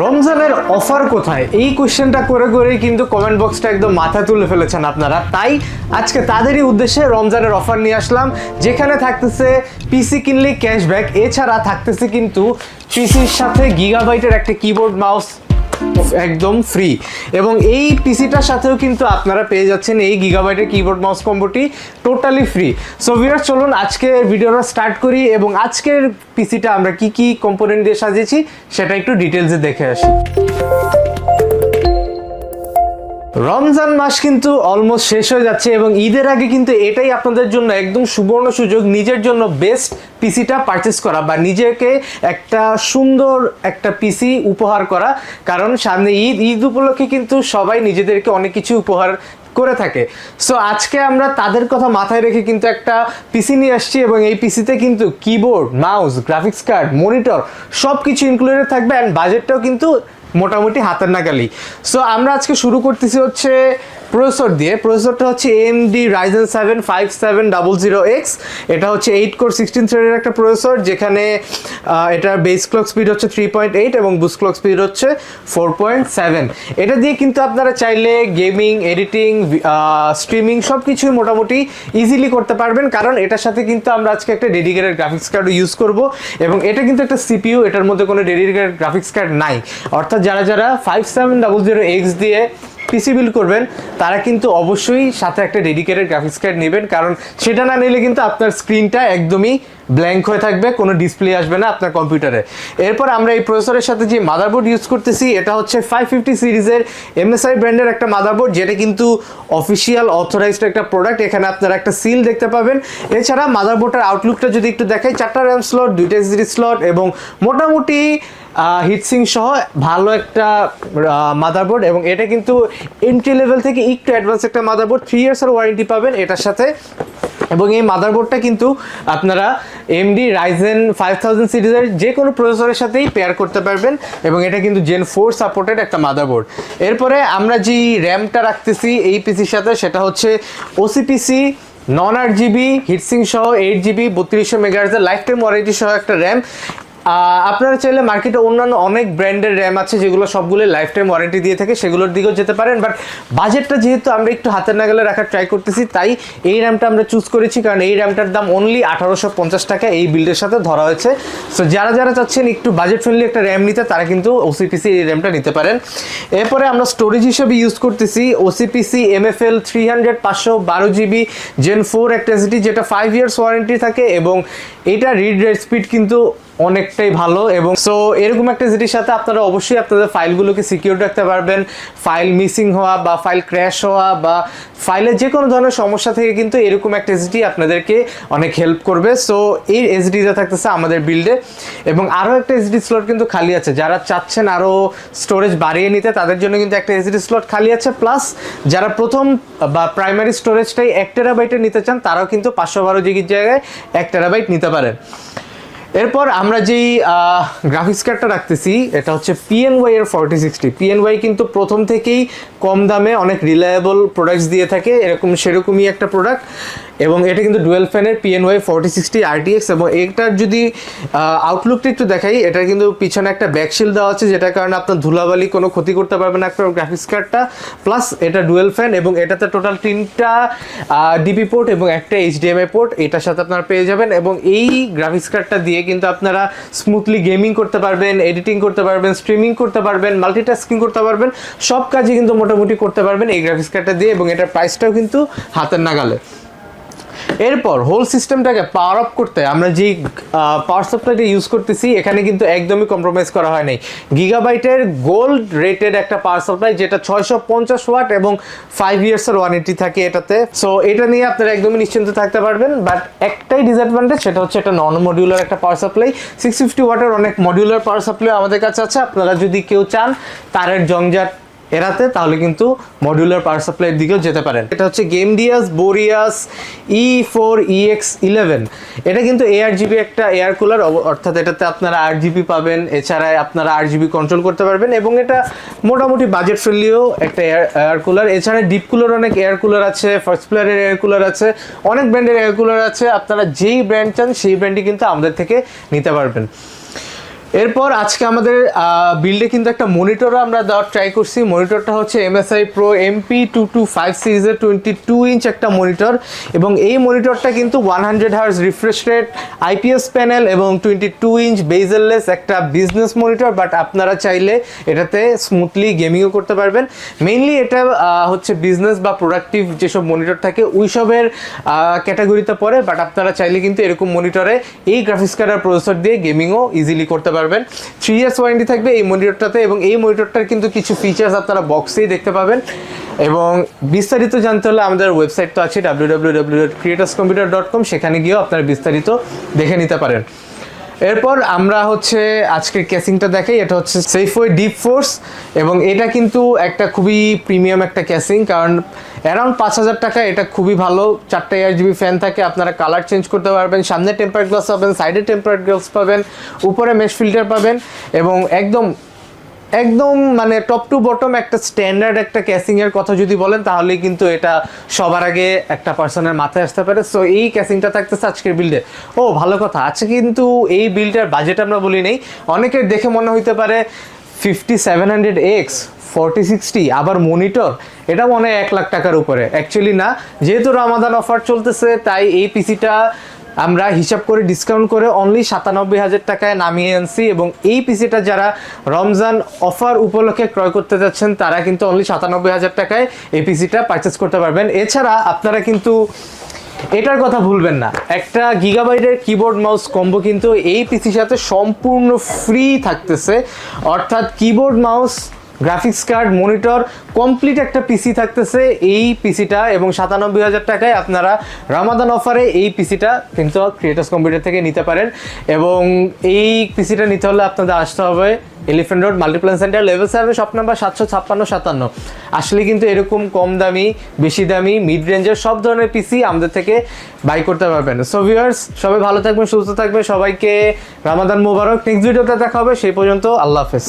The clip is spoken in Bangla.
রমজানের অফার কোথায়? এই কোয়েশ্চেনটা করে করেই কিন্তু কমেন্ট বক্সটা একদম মাথা তুলে ফেলেছেন আপনারা। তাই আজকে তাদেরই উদ্দেশ্যে রমজানের অফার নিয়ে আসলাম। যেখানে থাকতেছে পিসি কিনলে ক্যাশব্যাক এছাড়া থাকতেছে কিন্তু পিসির সাথে গিগাবাইটের একটা কিবোর্ড মাউস একদম ফ্রি এবং এই পিসিটার সাথেও কিন্তু আপনারা পেয়ে যাচ্ছেন এই গিগাবাইটের কিবোর্ড মাউস কম্বোটি টোটালি ফ্রি সো ভিউয়ার চলুন আজকে ভিডিওটা স্টার্ট করি এবং আজকের পিসিটা আমরা কি কি কম্পোনেন্ট দিয়ে সাজিয়েছি সেটা একটু ডিটেলসে দেখে আসি। রমজান মাস কিন্তু অলমোস্ট শেষ হয়ে যাচ্ছে এবং ঈদের আগে কিন্তু এটাই আপনাদের জন্য একদম সুবর্ণ সুযোগ, নিজের জন্য বেস্ট পিসিটা পারচেস করা বা নিজেকে একটা সুন্দর একটা পিসি উপহার করা। কারণ সামনে ঈদ ঈদ উপলক্ষে কিন্তু সবাই নিজেদেরকে অনেক কিছু উপহার করে থাকে। সো আজকে আমরা তাদের কথা মাথায় রেখে কিন্তু একটা পিসি নিয়ে আসছি এবং এই পিসিতে কিন্তু keyboard mouse graphics card monitor সব কিছু ইনক্লুডেড থাকবে অ্যান্ড বাজেটটাও কিন্তু মোটামুটি হাতের নাগালি সো আমরা আজকে শুরু করতেছি হচ্ছে প্রসেসর দিয়ে, প্রসেসরটা হচ্ছে AMD Ryzen seven five seven double zero X এটা হচ্ছে এইট কোর সিক্সটিন থ্রেডের একটা প্রসেসর, যেখানে এটার বেস ক্লক স্পিড হচ্ছে থ্রি পয়েন্ট এইট এবং বুস ক্লক স্পিড হচ্ছে ফোর পয়েন্ট সেভেন এটা দিয়ে কিন্তু আপনারা চাইলে গেমিং এডিটিং স্ট্রিমিং সব কিছুই মোটামুটি ইজিলি করতে পারবেন। কারণ এটার সাথে কিন্তু আমরা আজকে একটা ডেডিকেটেড গ্রাফিক্স কার্ড ইউজ করব এবং এটা কিন্তু একটা সিপিইউ এটার মধ্যে কোনো ডেডিকেটেড গ্রাফিক্স কার্ড নাই। অর্থাৎ যারা যারা five seven double zero X দিয়ে পিসি বিল্ড করবেন, তারা কিন্তু অবশ্যই সাথে একটা ডেডিকেটেড গ্রাফিক্স কার্ড নেবেন, কারণ সেটা না নিলে কিন্তু আপনার স্ক্রিনটা একদমই ব্ল্যাঙ্ক হয়ে থাকবে, কোনো ডিসপ্লে আসবে না আপনার কম্পিউটারে এরপর আমরা এই প্রসেসরের সাথে যে মাদারবোর্ড ইউজ করতেছি, এটা হচ্ছে ফাইভ ফিফটি সিরিজের এমএসআই ব্র্যান্ডের একটা মাদারবোর্ড যেটা কিন্তু অফিসিয়াল অথরাইজড একটা প্রোডাক্ট এখানে আপনারা একটা সিল দেখতে পাবেন। এছাড়া মাদারবোর্ডের আউটলুকটা যদি একটু দেখাই, চারটা র্যাম স্লট দুইটা এসডি স্লট এবং মোটামুটি হিটসিং সহ ভালো একটা মাদারবোর্ড এবং এটা কিন্তু এন্ট্রি লেভেল থেকে একটু অ্যাডভান্স একটা মাদারবোর্ড থ্রি ইয়ার্সের ওয়ারেন্টি পাবেন এটার সাথে। এবং এই মাদারবোর্ডটা কিন্তু আপনারা এমডি রাইজেন ফাইভ থাউজেন্ড সিরিজের যে কোনো প্রসেসরের সাথেই পেয়ার করতে পারবেন এবং এটা কিন্তু জেন ফোর সাপোর্টেড একটা মাদারবোর্ড এরপরে আমরা যে র্যামটা রাখতেছি এই পিসির সাথে, সেটা হচ্ছে ওসিপিসি নন আট জিবি হিটসিং সহ এইট জিবি বত্রিশশো মেগাহার্জের লাইফ টাইম ওয়ারেন্টি সহ একটা র্যাম আপনারা চাইলে মার্কেটে অন্যান্য অনেক ব্র্যান্ডের র্যাম আছে যেগুলো সবগুলো লাইফ টাইম ওয়ারেন্টি দিয়ে থাকে, সেগুলোর দিকেও যেতে পারেন। বাট বাজেটটা যেহেতু আমরা একটু হাতের নাগালে রাখার ট্রাই করতেছি, তাই এই র্যামটা আমরা চুজ করেছি। কারণ এই র্যামটার দাম অনলি আঠারোশো পঞ্চাশ টাকা, এই বিল্ডের সাথে ধরা হয়েছে। সো যারা যারা চাচ্ছেন একটু বাজেট ফ্রেন্ডলি একটা র্যাম নিতে, তারা কিন্তু ওসিপিসি এই র্যামটা নিতে পারেন। এরপরে আমরা স্টোরেজ হিসেবে ইউজ করতেছি ওসিপিসি এমএফএল থ্রি হান্ড্রেড পাঁচশো বারো জিবি জেন ফোর একটা যেটা ফাইভ ইয়ার্স ওয়ারেন্টি থাকে এবং এটা রিড রেড স্পিড কিন্তু অনেকটাই ভালো এবং সো এরকম একটা জিনিসের সাথে আপনারা অবশ্যই আপনাদের ফাইলগুলোকে সিকিউর রাখতে পারবেন। ফাইল মিসিং হওয়া বা ফাইল ক্র্যাশ হওয়া বা ফাইলের যে কোনো ধরনের সমস্যা থেকে কিন্তু এরকম একটা এসডি আপনাদেরকে অনেক হেল্প করবে। সো এই এসডিটা থাকতেছে আমাদের বিল্ডে এবং আরও একটা এসডি স্লট কিন্তু খালি আছে। যারা চাচ্ছেন আরও স্টোরেজ বাড়িয়ে নিতে, তাদের জন্য কিন্তু একটা এসডি স্লট খালি আছে। প্লাস যারা প্রথম বা প্রাইমারি স্টোরেজটাই এক টেরাবাইটের নিতে চান, তারাও কিন্তু পাঁচশো বারো জিবির জায়গায় এক টেরাবাইট নিতে পারেন। এরপর আমরা যেই গ্রাফিক্স কার্ডটা রাখতেছি, এটা হচ্ছে পিএনওয়াই এর ফর্টি সিক্সটি পিএনওয়াই কিন্তু প্রথম থেকেই কম দামে অনেক রিলায়েবল প্রোডাক্টস দিয়ে থাকে, এরকম সেরকমই একটা প্রোডাক্ট এবং এটা কিন্তু ডুয়েল ফ্যানের পিএনওয়াই ফর্টি সিক্সটি আরটিএক্স এবং এটার যদি আউটলুকটা একটু দেখাই, এটা কিন্তু পিছনে একটা ব্যাকশিল দেওয়া আছে, যেটার কারণে আপনার ধুলাবালি কোনো ক্ষতি করতে পারবে না একটা গ্রাফিক্স কার্ডটা প্লাস এটা ডুয়েল ফ্যান এবং এটাতে টোটাল তিনটা ডিপি পোর্ট এবং একটা এইচডিএমআই পোর্ট এটার সাথে আপনারা পেয়ে যাবেন এবং এই গ্রাফিক্স কার্ডটা দিয়ে কিন্তু আপনারা স্মুথলি গেমিং করতে পারবেন এডিটিং করতে পারবেন স্ট্রিমিং করতে পারবেন মাল্টিটাস্কিং করতে পারবেন, সব কাজই কিন্তু মোটামুটি করতে পারবেন এই গ্রাফিক্স কার্ডটা দিয়ে এবং এটার প্রাইসটাও কিন্তু হাতের নাগালে। এরপর হোল সিস্টেমটাকে পাওয়ার আপ করতে আমরা যে পাওয়ার সাপ্লাইটা ইউজ করতেছি, এখানে কিন্তু একদমই কম্প্রোমাইজ করা হয় নাই। গিগাবাইটের গোল্ড রেটেড একটা পাওয়ার সাপ্লাই যেটা ছয়শো পঞ্চাশ ওয়াট এবং ফাইভ ইয়ার্সের ওয়ারেন্টি থাকে এটাতে। সো এটা নিয়ে আপনারা একদমই নিশ্চিন্ত থাকতে পারবেন বাট একটাই ডিসঅ্যাডভান্টেজ সেটা হচ্ছে এটা নন মডিউলার একটা পাওয়ার সাপ্লাই সিক্স ফিফটি ওয়াটের অনেক মডিউলার পাওয়ার সাপ্লাই আমাদের কাছে আছে, আপনারা যদি কেউ চান, তারের জংজাট এরাতে তাহলে কিন্তু মডিউলার পাওয়ার সাপ্লাইয়ের দিকেও যেতে পারেন। এটা হচ্ছে Gamdias Boreas E four EX eleven এটা কিন্তু এআর জিবি একটা এয়ার কুলার অর্থাৎ এটাতে আপনারা আট জিবি পাবেন, এছাড়া আপনারা আট জিবি কন্ট্রোল করতে পারবেন, এবং এটা মোটামুটি বাজেট ফ্রেন্ডলিও একটা এয়ার এয়ার কুলার এছাড়া ডিপ কুলার অনেক এয়ার কুলার আছে ফার্স্ট প্লেয়ারের এয়ার কুলার আছে, অনেক ব্র্যান্ডের এয়ার কুলার আছে। আপনারা যেই ব্র্যান্ড চান, সেই ব্র্যান্ডই কিন্তু আমাদের থেকে নিতে পারবেন। এরপর আজকে আমাদের বিল্ডে কিন্তু একটা মনিটরও আমরা দেওয়ার ট্রাই করছি। মনিটরটা হচ্ছে MSI pro MP two two five সিরিজের টোয়েন্টি টু ইঞ্চ একটা মনিটর এবং এই মনিটরটা কিন্তু one hundred hertz refresh rate IPS panel এবং টোয়েন্টি টু ইঞ্চ বেজেললেস একটা বিজনেস মনিটর বাট আপনারা চাইলে এটাতে স্মুথলি গেমিংও করতে পারবেন। মেইনলি এটা হচ্ছে বিজনেস বা প্রোডাক্টিভ যেসব মনিটর থাকে, ওইসবের ক্যাটাগরিতে পড়ে বাট আপনারা চাইলে কিন্তু এরকম মনিটরে এই গ্রাফিক্স কার্ড আর প্রসেসর দিয়ে গেমিংও ইজিলি করতে পারবেন। থ্রি ইয়ার্স ওয়ারেন্টি থাকবে এই মনিটরটাতে এবং এই মনিটরটার কিন্তু কিছু ফিচার্স আপনারা বক্সেই দেখতে পাবেন। এবং বিস্তারিত জানতে হলে আমাদের ওয়েবসাইট তো আছে W W W dot creators computer dot com সেখানে গিয়েও আপনারা বিস্তারিত দেখে নিতে পারেন। এরপর আমরা হচ্ছে আজকের ক্যাসিংটা দেখাই, এটা হচ্ছে সেফওয়ে ডিপ ফোর্স এবং এটা কিন্তু একটা খুবই প্রিমিয়াম একটা ক্যাসিং কারণ অ্যারাউন্ড পাঁচ হাজার টাকা, এটা খুবই ভালো। চারটে এয়ার জিবি ফ্যান থাকে, আপনারা কালার চেঞ্জ করতে পারবেন, সামনে টেম্পার গ্লাস পাবেন সাইডে টেম্পার গ্লাস পাবেন, উপরে মেশ ফিল্টার পাবেন, এবং একদম একদম মানে টপ টু বটম একটা স্ট্যান্ডার্ড একটা ক্যাসিং এর কথা যদি বলেন তাহলে কিন্তু এটা সবার আগে একটা পার্সনের মাথায় আসতে পারে। সো এই ক্যাসিংটা থাকতেছে আজকের বিল্ডে ও, ভালো কথা। আজকে কিন্তু এই বিল্ডের বাজেট আমরা বলি নেই। অনেকের দেখে মনে হইতে পারে fifty seven hundred x forty sixty আবার মনিটর এটা মনে হয় এক লাখ টাকার উপরে। অ্যাকচুয়ালি না, যেহেতু রামাদান অফার চলতেছে, তাই এই পিসিটা আমরা হিসাব করে ডিসকাউন্ট করে অনলি সাতানব্বই হাজার টাকায় নামিয়ে আনছি এবং এই পিসিটা যারা রমজান অফার উপলক্ষে ক্রয় করতে যাচ্ছেন, তারা কিন্তু অনলি সাতানব্বই হাজার টাকায় এই পিসিটা পারচেস করতে পারবেন। এছাড়া আপনারা কিন্তু এটার কথা ভুলবেন না, একটা গিগাবাইটের কিবোর্ড মাউস কম্বো কিন্তু এই পিসির সাথে সম্পূর্ণ ফ্রি থাকতেছে। অর্থাৎ keyboard mouse graphics card, monitor complete একটা পিসি থাকতেছে। এই পিসিটা এবং সাতানব্বই হাজার টাকায় আপনারা রামাদান অফারে এই পিসিটা কিন্তু ক্রিয়েটার্স কম্পিউটার থেকে নিতে পারেন। এবং এই পিসিটা নিতে হলে আপনাদের আসতে হবে Elephant Road Multiplan center level seven shop number সাতশো ছাপ্পান্ন সাতান্ন। আসলে কিন্তু এরকম কম দামি, বেশি দামি মিড রেঞ্জের সব ধরনের পিসি আমাদের থেকে বাই করতে পারবেন। সো ভিউয়ার্স সবাই ভালো থাকবেন, সুস্থ থাকবেন। সবাইকে রামাদান মোবারক নেক্সট ভিডিওতে দেখা হবে, সেই পর্যন্ত আল্লাহ হাফেজ।